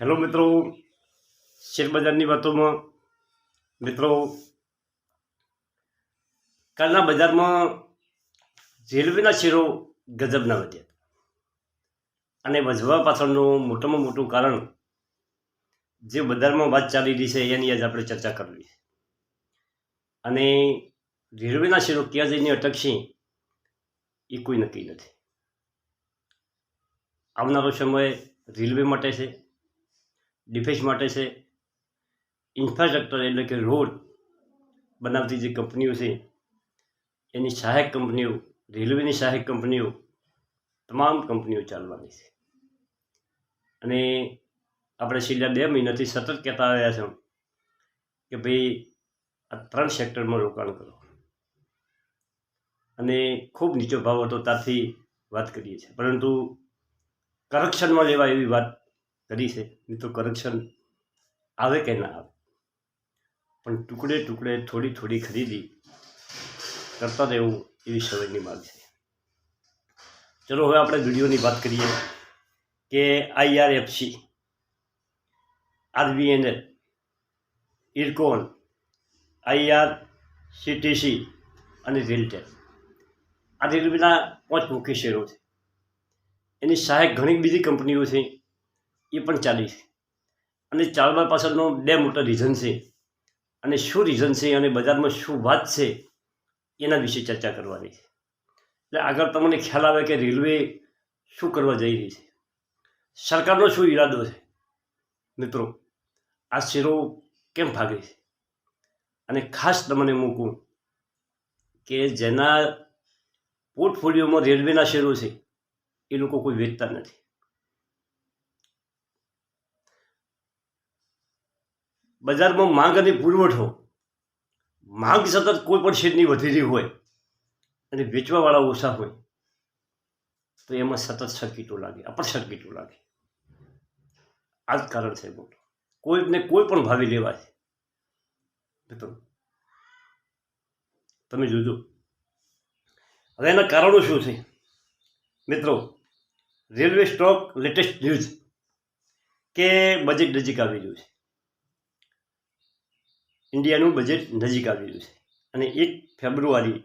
Hello મિત્રો, શેરબજારની વાતોમાં. મિત્રો, કાલના બજારમાં રેલવેના શેરો ગજબના વધ્યા અને વધવા પાછળનું મોટામાં મોટું કારણ જે બજારમાં વાત ચાલી રહી છે એની આજે આપણે ચર્ચા કરવી અને રેલવેના શેરો ક્યાં જઈને અટકશે એ કોઈ નક્કી નથી. આવનારો સમય રેલવે માટે છે. ડિફેન્સ માટે છે. ઇન્ફ્રાસ્ટ્રક્ચર એટલે કે રોડ બનાવતી જે કંપનીઓ છે, એની સહાયક કંપનીઓ, રેલવેની સહાયક કંપનીઓ, તમામ કંપનીઓ ચાલવાની છે. અને આપણે છેલ્લા બે મહિનાથી સતત કહેતા આવ્યા છે કે ભાઈ, આ ત્રણ સેક્ટરમાં રોકાણ કરો. અને ખૂબ નીચો ભાવ હતો ત્યારથી વાત કરીએ છીએ. પરંતુ કરક્શનમાં લેવા એવી વાત કરી છે નહીં તો કરપ્શન આવે કે ના આવે? પણ ટુકડે ટુકડે થોડી થોડી ખરીદી કરતા રહેવું એવી સમયની માંગ છે. ચલો, હવે આપણે વિડીયોની વાત કરીએ કે આઈઆરએફસી, આરબીએનએલ, ઇરકોન આઈઆર સીટીસી અને રેલટેલ. આ રેલવેના પાંચ મુખ્ય શેરો છે. એની સહાયક ઘણી બીજી કંપનીઓ છે. એ પણ ચાલી છે. અને ચાલવા પાછળનો બે મોટા રીઝન છે. અને શું રીઝન છે અને બજારમાં શું વાત છે, એના વિશે ચર્ચા કરવાની છે. એટલે આગળ તમને ખ્યાલ આવે કે રેલવે શું કરવા જઈ રહી છે. સરકારનો શું ઈરાદો છે? મિત્રો, આ શેરો કેમ ભાગે છે? અને ખાસ તમને મૂકું કે જેના પોર્ટફોલિયોમાં રેલવેના શેરો છે, એ લોકો કોઈ વેચતા નથી. બજારમાં માંગ અને પુરવઠો. માંગ સતત કોઈ પણ શેરની રહી હોય અને વેચવાવાળા ઓછા હોય, તો એમાં સતત સર્કિટો લાગે અપર સર્કિટો લાગે. આ જ કારણ છે મોટું. કોઈને કોઈ પણ ભાવે લેવાય. મિત્રો, તમે જોજો. હવે એના કારણો શું છે? મિત્રો, રેલવે સ્ટોક લેટેસ્ટ ન્યૂઝ કે બજેટ નજીક આવી રહ્યું છે? ઇન્ડિયાનું બજેટ નજીક આવી રહ્યું છે. અને એક ફેબ્રુઆરી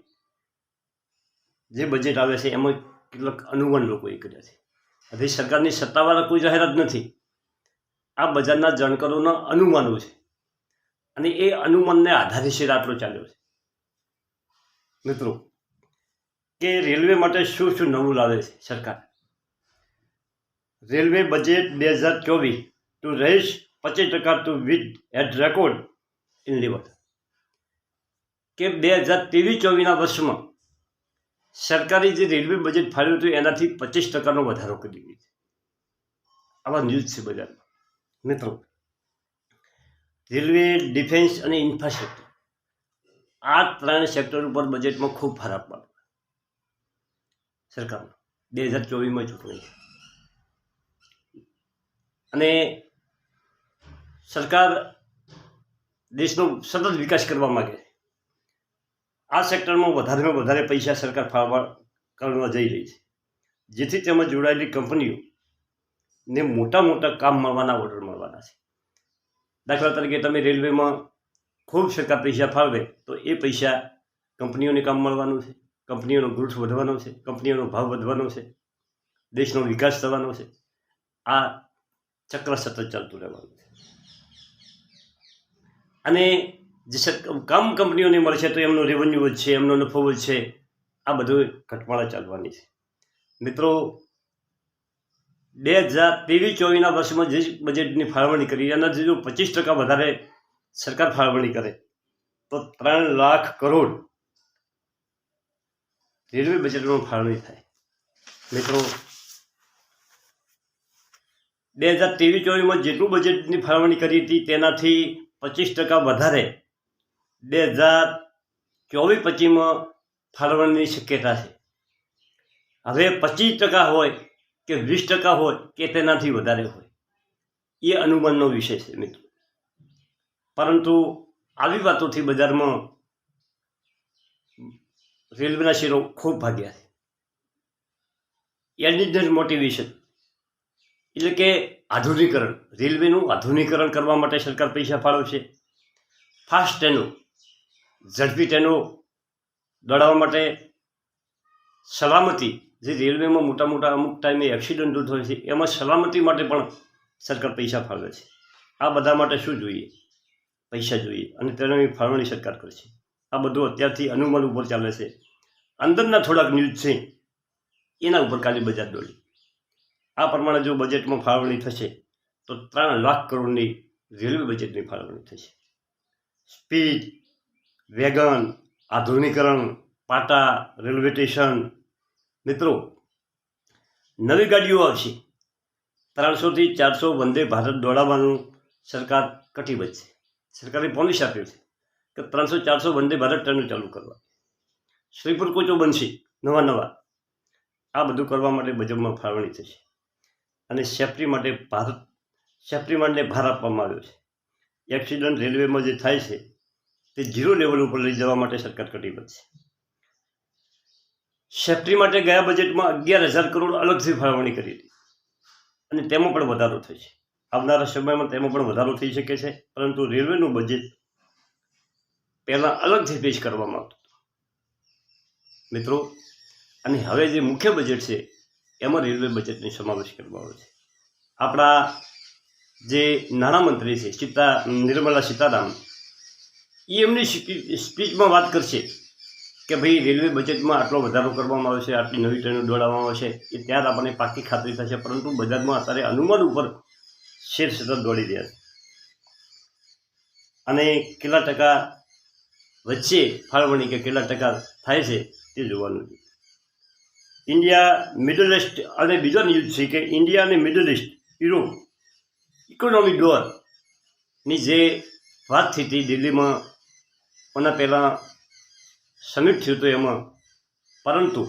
જે બજેટ આવે છે, એમાં કેટલાક અનુમાન લોકોએ કર્યા છે. હવે સરકારની સત્તાવાર કોઈ જાહેરાત નથી. આ બજારના જાણકારોના અનુમાનો છે. અને એ અનુમાનને આધારે શેર આટલો ચાલ્યો છે. મિત્રો, કે રેલવે માટે શું શું નવું લાવે છે સરકાર? રેલવે બજેટ બે હજાર ચોવીસ ટુ રહીશ પચીસ ટકા ટુ વિથ હેડ રેકોર્ડ ઇન કે બે હજાર ત્રેવીસ ચોવીસના વર્ષમાં સરકારે જે રેલવે બજેટ ફાળવ્યું હતું, એનાથી પચીસ ટકાનો વધારો કરી દીધો. આવા ન્યૂઝ છે બજારમાં મિત્રો, રેલવે ડિફેન્સ અને ઇન્ફ્રાસ્ટ્રક્ચર આ ત્રણ સેક્ટર ઉપર બજેટમાં ખૂબ ફરક પડે. સરકારનો. બે હજાર ચોવીસમાં ચૂંટણી છે. અને સરકાર દેશનો સતત વિકાસ કરવા માગે. આ સેક્ટરમાં વધારેમાં વધારે પૈસા સરકાર ફાળવા કરવા જઈ રહી છે. જેથી તેમાં જોડાયેલી કંપનીઓ ને મોટા મોટા કામ મળવાના ઓર્ડર મળવાના છે. દાખલા તરીકે તમે રેલવેમાં ખૂબ સરકાર પૈસા ફાળવે તો એ પૈસા કંપનીઓને કામ મળવાનું છે. કંપનીઓનો ગ્રોથ વધવાનો છે. કંપનીઓનો ભાવ વધવાનો છે. દેશનો વિકાસ થવાનો છે. આ ચક્ર સતત ચાલતું રહેવાનું છે. અને જે કામ કંપનીઓને મળશે તો એમનો રેવન્યુ વધશે એમનો નફો વધશે આ બધું ઘટમાળા ચાલવાની છે. મિત્રો, બે હજાર ત્રેવીસ ચોવીસના વર્ષમાં જે બજેટની ફાળવણી કરી એનાથી જો પચીસ ટકા વધારે સરકાર ફાળવણી કરે, તો ત્રણ લાખ કરોડ રેલવે બજેટમાં ફાળવણી થાય. મિત્રો, બે હજાર ત્રેવીસ ચોવીસમાં જેટલું બજેટની ફાળવણી કરી હતી, તેનાથી પચીસ ટકા વધારે. બે હજાર ચોવીસ પચીસમાં ફાળવણીની શક્યતા છે. હવે પચીસ ટકા હોય કે વીસ ટકા હોય કે તેનાથી વધારે હોય, એ અનુમાનનો વિષય છે મિત્રો. પરંતુ આવી વાતોથી બજારમાં રેલવેના શેરો ખૂબ ભાગ્યા છે. એની જ મોટિવેશન એટલે કે આધુનિકરણ, રેલવેનું આધુનિકરણ કરવા માટે સરકાર પૈસા ફાળવશે ફાસ્ટ ટ્રેનો ઝડપી ટ્રેનો દોડાવવા માટે સલામતી, જે રેલવેમાં મોટા મોટા અમુક ટાઈમે એક્સિડન્ટો થાય છે, એમાં સલામતી માટે પણ સરકાર પૈસા ફાળવે છે. આ બધા માટે શું જોઈએ? પૈસા જોઈએ અને તેની ફાળવણી સરકાર કરશે આ બધું અત્યારથી અનુમાન ઉપર ચાલે છે. અંદરના થોડાક ન્યૂઝ છે, એના ઉપર કાલે બજાર દોડી. આ પ્રમાણે જો બજેટમાં ફાળવણી થશે, તો ત્રણ લાખ કરોડની રેલવે બજેટની ફાળવણી થશે. સ્પીડ વેગન આધુનિકરણ, પાટા રેલવે સ્ટેશન મિત્રો, નવી ગાડીઓ આવશે. ત્રણસોથી ચારસો વંદે ભારત દોડાવવાનું સરકાર કટિબદ્ધ છે. સરકારે પોલિસ આપ્યું છે કે ત્રણસો ચારસો વંદે ભારત ટ્રેનો ચાલુ કરવા. સ્લીપર કોચો બનશે નવા નવા. આ બધું કરવા માટે બજેટમાં ફાળવણી થશે. અને સેફ્ટી માટે ભારત સેફ્ટી માટે ભાર આપવામાં આવ્યો છે. એક્સિડન્ટ રેલવેમાં જે થાય છે, તે ઝીરો લેવલ ઉપર લઈ જવા માટે સરકાર કટિબદ્ધ છે. સેફ્ટી માટે ગયા બજેટમાં અગિયાર હજાર કરોડ અલગથી ફાળવણી કરી હતી. અને તેમાં પણ વધારો થયો છે. આવનારા સમયમાં તેમાં પણ વધારો થઈ શકે છે, પરંતુ રેલવેનું બજેટ પહેલાં અલગથી પેશ કરવામાં આવતું હતું. મિત્રો, અને હવે જે મુખ્ય બજેટ છે એમાં રેલવે બજેટની સમાવેશ કરવામાં આવે છે. આપણા જે નાણામંત્રી છે, સીતા, નિર્મલા સીતારામ એ એમની સ્પી- સ્પીચમાં વાત કરશે કે ભાઈ રેલવે બજેટમાં આટલો વધારો કરવામાં આવશે આટલી નવી ટ્રેનો દોડાવવામાં આવશે એ ત્યારે આપણને પાકી ખાતરી થશે, પરંતુ બજારમાં અત્યારે અનુમાન ઉપર શેર સતત દોડી રહ્યા છે. અને કેટલા ટકા વચ્ચે ફાળવણી કે કેટલા ટકા થાય છે, તે જોવાનું છે. ઇન્ડિયા મિડલ ઇસ્ટ અને બીજો ન્યૂઝ છે કે ઇન્ડિયા અને મિડલ ઇસ્ટ યુરોપ ઇકોનોમિક ડોરની જે વાત થઈ હતી દિલ્હીમાં ઓના પહેલાં સમિટ થયું હતું એમાં. પરંતુ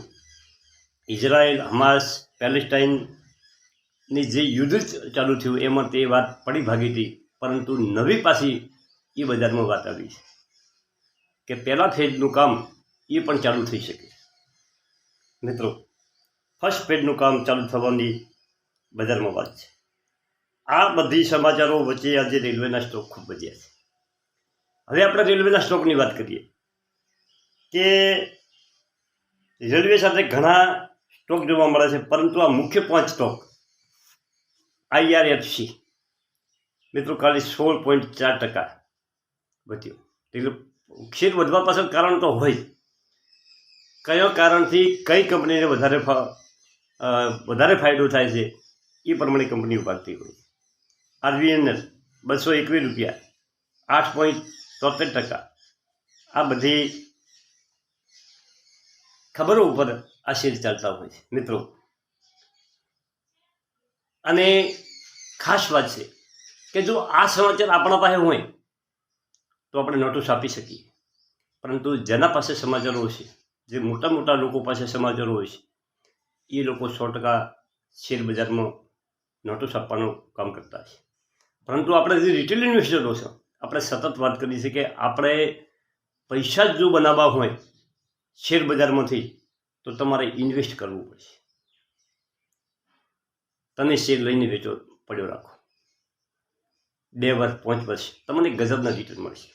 ઇઝરાયલ, હમાસ પેલેસ્ટાઇનની જે યુદ્ધ ચાલુ થયું એમાં તે વાત પડી ભાગી હતી. પરંતુ નવી પાછી એ બજારમાં વાત આવી છે કે પહેલાં ફેજનું કામ એ પણ ચાલુ થઈ શકે. મિત્રો ફર્સ્ટ પેડનું કામ ચાલુ થવાની બજારમાં વાત છે. આ બધી સમાચારો વચ્ચે આજે રેલવેના સ્ટોક ખૂબ વધ્યા છે. હવે આપણે રેલવેના સ્ટોકની વાત કરીએ કે રેલવે સાથે ઘણા સ્ટોક જોવા મળે છે, પરંતુ આ મુખ્ય પાંચ સ્ટોક આઈઆરએફસી મિત્રો કાલે સોળ પોઈન્ટ ચાર ટકા વધ્યો. એટલે વધવા પાછળ કારણ તો હોય કયો કારણથી કઈ કંપનીને વધારે વધારે ફાયદો થાય છે એ પ્રમાણે કંપનીઓ ભાગતી હોય આરવીએનએસ બસો એકવીસ રૂપિયા, આઠ પોઈન્ટ તોતેર ટકા. આ બધી ખબરો ઉપર આ શેર ચાલતા હોય છે, મિત્રો. અને ખાસ વાત છે કે જો આ સમાચાર આપણા પાસે હોય, તો આપણે નોટિસ આપી શકીએ. પરંતુ જેના પાસે સમાચારો હોય છે જે મોટા મોટા લોકો પાસે સમાચારો હોય છે એ લોકો સો ટકા શેર બજારમાં નોટિસ આપવાનું કામ કરતા છે પરંતુ આપણે જે રિટેલ ઇન્વેસ્ટરો છે, આપણે સતત વાત કરી છે કે આપણે પૈસા જ જો બનાવવા હોય શેર બજારમાંથી તો તમારે ઇન્વેસ્ટ કરવું પડશે. તમે શેર લઈને વેચો, પડ્યો રાખો. બે વર્ષ, પાંચ વર્ષ, તમને ગજબના રિટર્ન મળશે.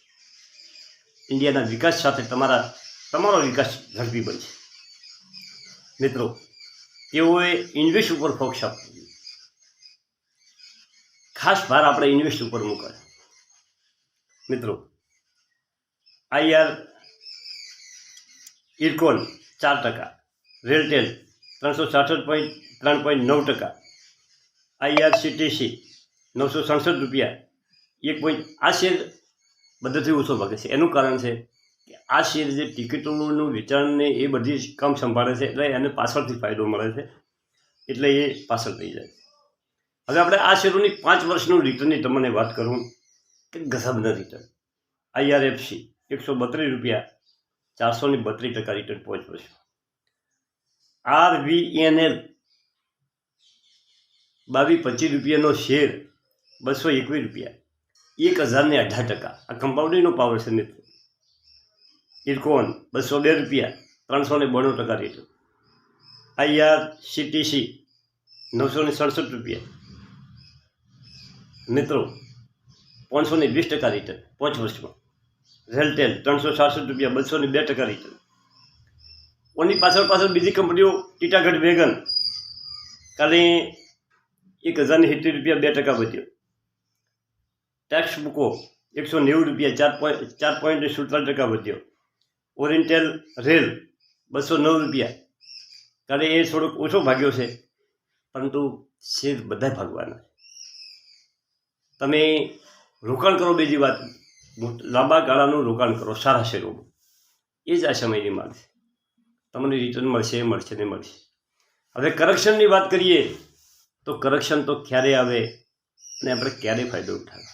ઇન્ડિયાના વિકાસ સાથે તમારા, તમારો વિકાસ ઝડપી બનશે. મિત્રો તેઓએ ઇન્વેસ્ટ ઉપર ફોકસ આપવું ખાસ ભાર આપણે ઇન્વેસ્ટ ઉપર મૂકાય. મિત્રો, આઈઆર ઇરકોન ચાર ટકા, રેલટેલ ત્રણસો છાસઠ પોઈન્ટ, ત્રણ પોઈન્ટ નવ ટકા આઈઆરસીટીસી નવસો સડસઠ રૂપિયા, એક પોઈન્ટ આ શેર બધાથી ઓછો ભાગે છે. એનું કારણ છે આ શેર જે ટિકિટોનું વેચાણને એ બધી કામ સંભાળે છે, એટલે એને પાછળથી ફાયદો મળે છે, એટલે એ પાછળ થઈ જાય હવે આપણે આ શેરોની પાંચ વર્ષનું રિટર્નની તમને વાત કરું કે ગઝબના રિટર્ન આઈઆરએફસી એકસો બત્રીસ રૂપિયા ચારસો ને બત્રીસ ટકા રિટર્ન પહોંચ્યો છે. આરવીએનએલ બાવીસ પચીસ રૂપિયાનો શેર બસો એકવીસ રૂપિયા, એક હજારને અઢાર ટકા. આ કમ્પાઉન્ડિંગનો પાવર છે મિત્રો. ઇરકોન બસો બે રૂપિયા, ત્રણસો ને બાણું ટકા રેટ આઈઆર સીટીસી નવસો ને સડસઠ રૂપિયા. મિત્રો, પાંચસો ને વીસ ટકા રિટર્ન પાંચ વર્ષમાં. રેલટેલ ત્રણસો સાસઠ રૂપિયા, બસો ને બે ટકા રિટર્ન ઓની પાછળ પાછળ બીજી કંપનીઓ, ટીટાગઢ વેગન. કાલે એક હજારને સિત્તેર રૂપિયા બે ટકા વધ્યો. ટેક્સ બુકો એકસો નેવું રૂપિયા, ચાર પોઈન્ટ ચાર પોઈન્ટ સુડતાલીસ ટકા વધ્યો. ઓરિએન્ટેલ રેલ બસો નવ રૂપિયા. કારણ એ થોડોક ઓછો ભાગ્યો છે, પરંતુ શેર બધા ભાગવાના. તમે રોકાણ કરો બીજી વાત લાંબા ગાળાનું રોકાણ કરો, સારા શેરોમાં એ જ આ સમયની માંગ છે. તમને રિટર્ન મળશે મળશે ને મળશે. હવે કરક્શનની વાત કરીએ, તો કરક્શન તો ક્યારે આવે અને આપણે ક્યારે ફાયદો ઉઠાવે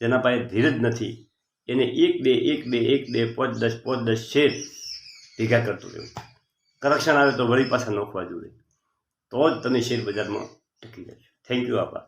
જેના પાસે ધીરજ નથી એને એક બે એક બે એક બે, પાંચ, દસ પાંચ, દસ શેર ભેગા કરતું રહેવું. કરક્શન આવે તો વળી પાછા નોખવા જોઈએ તો જ તમે શેર બજારમાં ટકી જશો થેન્ક યુ આભાર.